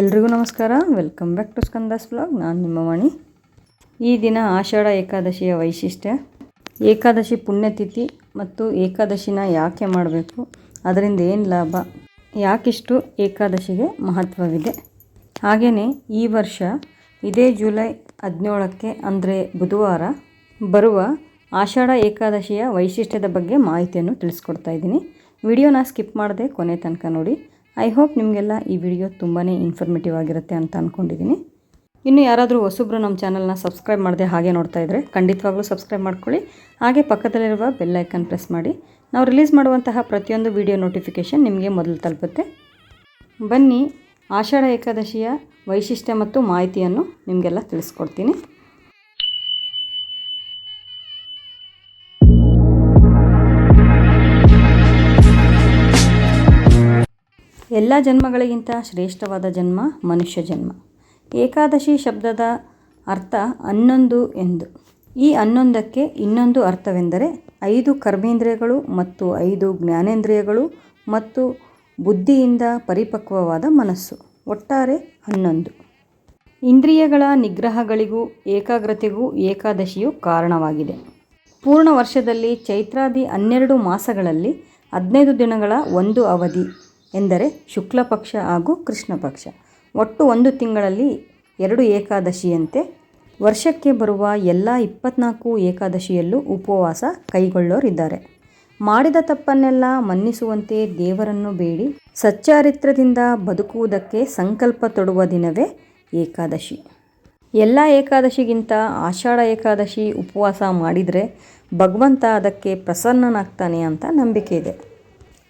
ಎಲ್ರಿಗೂ ನಮಸ್ಕಾರ. Welcome back to Skanda's blog ನಾನು ನಿಮ್ಮ ಮಣಿ. ಈ ದಿನ ಆಷಾಢ ಏಕಾದಶಿಯ ವೈಶಿಷ್ಟ್ಯ. ಏಕಾದಶಿ ಪುಣ್ಯತಿಥಿ ಮತ್ತು ಏಕಾದಶಿನ ಯಾಕೆ ಮಾಡಬೇಕು? ಅದರಿಂದ ಏನು ಲಾಭ? ಯಾಕಿಷ್ಟು ಏಕಾದಶಿಗೆ ಮಹತ್ವವಿದೆ? ಹಾಗೆಯೇ ಈ ವರ್ಷ ಇದೇ ಜುಲೈ ಹದಿನೇಳಕ್ಕೆ ಅಂದರೆ ಬುಧವಾರ ಬರುವ ಆಷಾಢ ಏಕಾದಶಿಯ ವೈಶಿಷ್ಟ್ಯದ ಬಗ್ಗೆ ಮಾಹಿತಿಯನ್ನು ತಿಳಿಸ್ಕೊಡ್ತಾ ಇದ್ದೀನಿ. ವಿಡಿಯೋನ ಸ್ಕಿಪ್ ಮಾಡದೆ ಕೊನೆ ತನಕ ನೋಡಿ. ಐ ಹೋಪ್ ನಿಮಗೆಲ್ಲ ಈ ವಿಡಿಯೋ ತುಂಬಾ ಇನ್ಫಾರ್ಮೇಟಿವ್ ಆಗಿರುತ್ತೆ ಅಂತ ಅಂದ್ಕೊಂಡಿದ್ದೀನಿ ಇನ್ನು ಯಾರಾದರೂ ಹೊಸಬ್ರು ನಮ್ಮ ಚಾನಲ್ನ ಸಬ್ಸ್ಕ್ರೈಬ್ ಮಾಡದೆ ಹಾಗೆ ನೋಡ್ತಾ ಇದ್ದರೆ ಖಂಡಿತವಾಗ್ಲೂ ಸಬ್ಸ್ಕ್ರೈಬ್ ಮಾಡ್ಕೊಳ್ಳಿ. ಹಾಗೆ ಪಕ್ಕದಲ್ಲಿರುವ ಬೆಲ್ಲೈಕನ್ ಪ್ರೆಸ್ ಮಾಡಿ. ನಾವು ರಿಲೀಸ್ ಮಾಡುವಂತಹ ಪ್ರತಿಯೊಂದು ವಿಡಿಯೋ ನೋಟಿಫಿಕೇಷನ್ ನಿಮಗೆ ಮೊದಲು ತಲುಪುತ್ತೆ. ಬನ್ನಿ, ಆಷಾಢ ಏಕಾದಶಿಯ ವೈಶಿಷ್ಟ್ಯ ಮತ್ತು ಮಾಹಿತಿಯನ್ನು ನಿಮಗೆಲ್ಲ ತಿಳಿಸ್ಕೊಡ್ತೀನಿ. ಎಲ್ಲ ಜನ್ಮಗಳಿಗಿಂತ ಶ್ರೇಷ್ಠವಾದ ಜನ್ಮ ಮನುಷ್ಯ ಜನ್ಮ. ಏಕಾದಶಿ ಶಬ್ದದ ಅರ್ಥ ಹನ್ನೊಂದು ಎಂದು. ಈ ಹನ್ನೊಂದಕ್ಕೆ ಇನ್ನೊಂದು ಅರ್ಥವೆಂದರೆ ಐದು ಕರ್ಮೇಂದ್ರಿಯಗಳು ಮತ್ತು ಐದು ಜ್ಞಾನೇಂದ್ರಿಯಗಳು ಮತ್ತು ಬುದ್ಧಿಯಿಂದ ಪರಿಪಕ್ವವಾದ ಮನಸ್ಸು. ಒಟ್ಟಾರೆ ಹನ್ನೊಂದು ಇಂದ್ರಿಯಗಳ ನಿಗ್ರಹಗಳಿಗೂ ಏಕಾಗ್ರತೆಗೂ ಏಕಾದಶಿಯು ಕಾರಣವಾಗಿದೆ. ಪೂರ್ಣ ವರ್ಷದಲ್ಲಿ ಚೈತ್ರಾದಿ ಹನ್ನೆರಡು ಮಾಸಗಳಲ್ಲಿ ಹದಿನೈದು ದಿನಗಳ ಒಂದು ಅವಧಿ. ಎಂದರೆ ಶುಕ್ಲ ಪಕ್ಷ ಹಾಗೂ ಕೃಷ್ಣ ಪಕ್ಷ ಒಟ್ಟು ಒಂದು ತಿಂಗಳಲ್ಲಿ ಎರಡು ಏಕಾದಶಿಯಂತೆ ವರ್ಷಕ್ಕೆ ಬರುವ ಎಲ್ಲ ಇಪ್ಪತ್ನಾಲ್ಕು ಏಕಾದಶಿಯಲ್ಲೂ ಉಪವಾಸ ಕೈಗೊಳ್ಳೋರಿದ್ದಾರೆ. ಮಾಡಿದ ತಪ್ಪನ್ನೆಲ್ಲ ಮನ್ನಿಸುವಂತೆ ದೇವರನ್ನು ಬೇಡಿ, ಸಚ್ಚಾರಿತ್ರದಿಂದ ಬದುಕುವುದಕ್ಕೆ ಸಂಕಲ್ಪ ತೊಡುವ ದಿನವೇ ಏಕಾದಶಿ. ಎಲ್ಲ ಏಕಾದಶಿಗಿಂತ ಆಷಾಢ ಏಕಾದಶಿ ಉಪವಾಸ ಮಾಡಿದರೆ ಭಗವಂತ ಅದಕ್ಕೆ ಪ್ರಸನ್ನನಾಗ್ತಾನೆ ಅಂತ ನಂಬಿಕೆ ಇದೆ.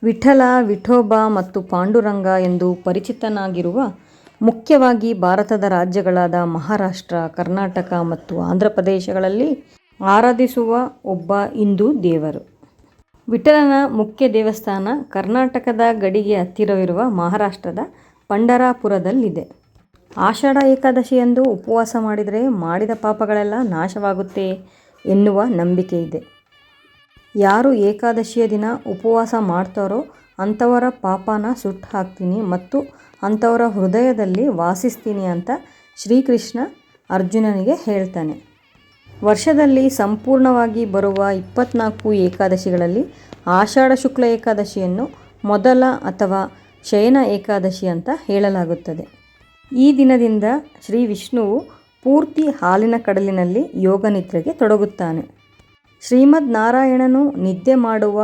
ವಿಠಲ, ವಿಠೋಬ ಮತ್ತು ಪಾಂಡುರಂಗ ಎಂದು ಪರಿಚಿತನಾಗಿರುವ ಮುಖ್ಯವಾಗಿ ಭಾರತದ ರಾಜ್ಯಗಳಾದ ಮಹಾರಾಷ್ಟ್ರ, ಕರ್ನಾಟಕ ಮತ್ತು ಆಂಧ್ರ ಪ್ರದೇಶಗಳಲ್ಲಿ ಆರಾಧಿಸುವ ಒಬ್ಬ ಹಿಂದೂ ದೇವರು. ವಿಠಲನ ಮುಖ್ಯ ದೇವಸ್ಥಾನ ಕರ್ನಾಟಕದ ಗಡಿಗೆ ಹತ್ತಿರವಿರುವ ಮಹಾರಾಷ್ಟ್ರದ ಪಂಡರಾಪುರದಲ್ಲಿದೆ. ಆಷಾಢ ಏಕಾದಶಿಯಂದು ಉಪವಾಸ ಮಾಡಿದರೆ ಮಾಡಿದ ಪಾಪಗಳೆಲ್ಲ ನಾಶವಾಗುತ್ತೆ ಎನ್ನುವ ನಂಬಿಕೆ ಇದೆ. ಯಾರು ಏಕಾದಶಿಯ ದಿನ ಉಪವಾಸ ಮಾಡ್ತಾರೋ ಅಂಥವರ ಪಾಪನ ಸುಟ್ಟು ಹಾಕ್ತೀನಿ ಮತ್ತು ಅಂಥವರ ಹೃದಯದಲ್ಲಿ ವಾಸಿಸ್ತೀನಿ ಅಂತ ಶ್ರೀಕೃಷ್ಣ ಅರ್ಜುನನಿಗೆ ಹೇಳ್ತಾನೆ. ವರ್ಷದಲ್ಲಿ ಸಂಪೂರ್ಣವಾಗಿ ಬರುವ ಇಪ್ಪತ್ನಾಲ್ಕು ಏಕಾದಶಿಗಳಲ್ಲಿ ಆಷಾಢ ಶುಕ್ಲ ಏಕಾದಶಿಯನ್ನು ಮೊದಲ ಅಥವಾ ಶಯನ ಏಕಾದಶಿ ಅಂತ ಹೇಳಲಾಗುತ್ತದೆ. ಈ ದಿನದಿಂದ ಶ್ರೀ ವಿಷ್ಣುವು ಪೂರ್ತಿ ಹಾಲಿನ ಕಡಲಿನಲ್ಲಿ ಯೋಗನಿದ್ರೆಗೆ ತೊಡಗುತ್ತಾನೆ. ಶ್ರೀಮದ್ ನಾರಾಯಣನು ನಿದ್ದೆ ಮಾಡುವ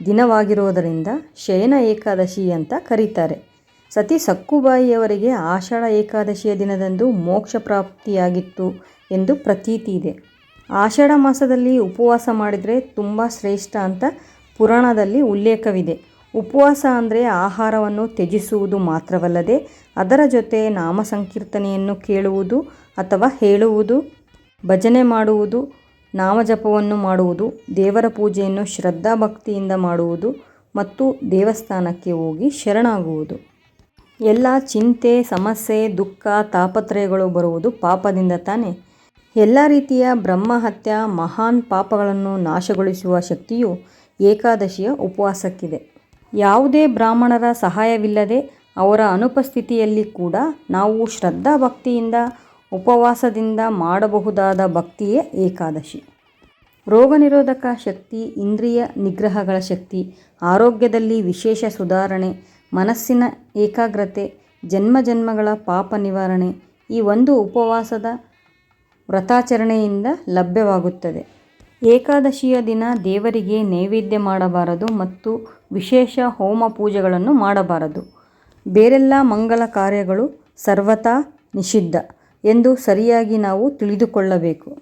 ದಿನವಾಗಿರುವುದರಿಂದ ಶಯನ ಏಕಾದಶಿ ಅಂತ ಕರೀತಾರೆ. ಸತಿ ಸಕ್ಕುಬಾಯಿಯವರಿಗೆ ಆಷಾಢ ಏಕಾದಶಿಯ ದಿನದಂದು ಮೋಕ್ಷ ಪ್ರಾಪ್ತಿಯಾಗಿತ್ತು ಎಂದು ಪ್ರತೀತಿ ಇದೆ. ಆಷಾಢ ಮಾಸದಲ್ಲಿ ಉಪವಾಸ ಮಾಡಿದರೆ ತುಂಬ ಶ್ರೇಷ್ಠ ಅಂತ ಪುರಾಣದಲ್ಲಿ ಉಲ್ಲೇಖವಿದೆ. ಉಪವಾಸ ಅಂದರೆ ಆಹಾರವನ್ನು ತ್ಯಜಿಸುವುದು ಮಾತ್ರವಲ್ಲದೆ ಅದರ ಜೊತೆ ನಾಮ ಸಂಕೀರ್ತನೆಯನ್ನು ಕೇಳುವುದು ಅಥವಾ ಹೇಳುವುದು, ಭಜನೆ ಮಾಡುವುದು ನಾಮಜಪವನ್ನು ಮಾಡುವುದು, ದೇವರ ಪೂಜೆಯನ್ನು ಶ್ರದ್ಧಾಭಕ್ತಿಯಿಂದ ಮಾಡುವುದು ಮತ್ತು ದೇವಸ್ಥಾನಕ್ಕೆ ಹೋಗಿ ಶರಣಾಗುವುದು. ಎಲ್ಲ ಚಿಂತೆ, ಸಮಸ್ಯೆ, ದುಃಖ, ತಾಪತ್ರಯಗಳು ಬರುವುದು ಪಾಪದಿಂದ ತಾನೇ. ಎಲ್ಲ ರೀತಿಯ ಬ್ರಹ್ಮಹತ್ಯ, ಮಹಾನ್ ಪಾಪಗಳನ್ನು ನಾಶಗೊಳಿಸುವ ಶಕ್ತಿಯು ಏಕಾದಶಿಯ ಉಪವಾಸಕ್ಕಿದೆ. ಯಾವುದೇ ಬ್ರಾಹ್ಮಣರ ಸಹಾಯವಿಲ್ಲದೆ ಅವರ ಅನುಪಸ್ಥಿತಿಯಲ್ಲಿ ಕೂಡ ನಾವು ಶ್ರದ್ಧಾಭಕ್ತಿಯಿಂದ ಉಪವಾಸದಿಂದ ಮಾಡಬಹುದಾದ ಭಕ್ತಿಯೇ ಏಕಾದಶಿ. ರೋಗ ನಿರೋಧಕ ಶಕ್ತಿ, ಇಂದ್ರಿಯ ನಿಗ್ರಹಗಳ ಶಕ್ತಿ, ಆರೋಗ್ಯದಲ್ಲಿ ವಿಶೇಷ ಸುಧಾರಣೆ, ಮನಸ್ಸಿನ ಏಕಾಗ್ರತೆ, ಜನ್ಮ ಜನ್ಮಗಳ ಪಾಪ ನಿವಾರಣೆ ಈ ಒಂದು ಉಪವಾಸದ ವ್ರತಾಚರಣೆಯಿಂದ ಲಭ್ಯವಾಗುತ್ತದೆ. ಏಕಾದಶಿಯ ದಿನ ದೇವರಿಗೆ ನೈವೇದ್ಯ ಮಾಡಬಾರದು ಮತ್ತು ವಿಶೇಷ ಹೋಮ ಪೂಜೆಗಳನ್ನು ಮಾಡಬಾರದು. ಬೇರೆಲ್ಲ ಮಂಗಲ ಕಾರ್ಯಗಳು ಸರ್ವತಾ ನಿಷಿದ್ಧ. ಎಂದು ಸರಿಯಾಗಿ ನಾವು ತಿಳಿದುಕೊಳ್ಳಬೇಕು.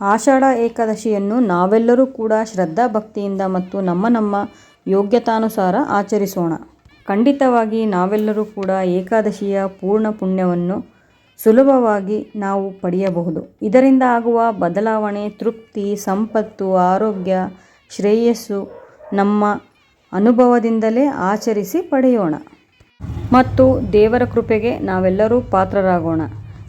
ಆಷಾಢ ಏಕಾದಶಿಯನ್ನು ನಾವೆಲ್ಲರೂ ಕೂಡ ಶ್ರದ್ಧಾ ಭಕ್ತಿಯಿಂದ ಮತ್ತು ನಮ್ಮ ನಮ್ಮ ಯೋಗ್ಯತಾನುಸಾರ ಆಚರಿಸೋಣ. ಖಂಡಿತವಾಗಿ ನಾವೆಲ್ಲರೂ ಕೂಡ ಏಕಾದಶಿಯ ಪೂರ್ಣ ಪುಣ್ಯವನ್ನು ಸುಲಭವಾಗಿ ನಾವು ಪಡೆಯಬಹುದು. ಇದರಿಂದ ಆಗುವ ಬದಲಾವಣೆ, ತೃಪ್ತಿ, ಸಂಪತ್ತು, ಆರೋಗ್ಯ, ಶ್ರೇಯಸ್ಸು ನಮ್ಮ ಅನುಭವದಿಂದಲೇ ಆಚರಿಸಿ ಪಡೆಯೋಣ. ಮತ್ತು ದೇವರ ಕೃಪೆಗೆ ನಾವೆಲ್ಲರೂ ಪಾತ್ರರಾಗೋಣ.